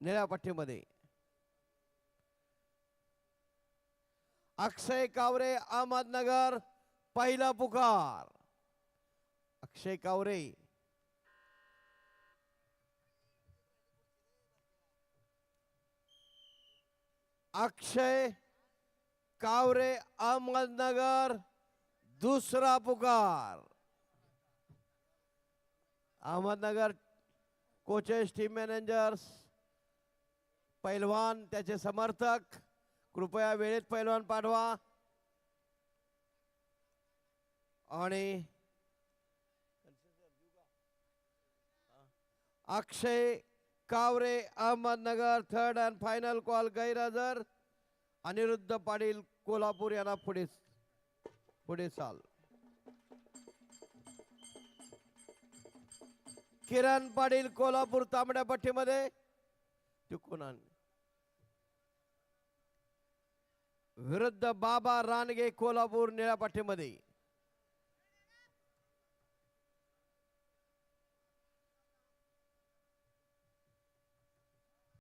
निळ्या पट्टीमध्ये अक्षय कावरे अहमदनगर पहिला पुकार. अक्षय कावरे. अक्षय कावरे अहमदनगर दुसरा पुकार. Ahmednagar coaches team managers. पैलवान त्याचे समर्थक. कृपया वेळेत पैलवान पाठवा. आणि Akshay Kaware Ahmednagar third and final call गैरहजर. अनिरुद्ध पाटील कोल्हापूर यांना पुढे पुढे चाल. किरण पाटील कोल्हापूर तांबड्या पट्टीमध्ये. टिकून आण विरुद्ध बाबा रानगे कोल्हापूर निळ्या पट्टीमध्ये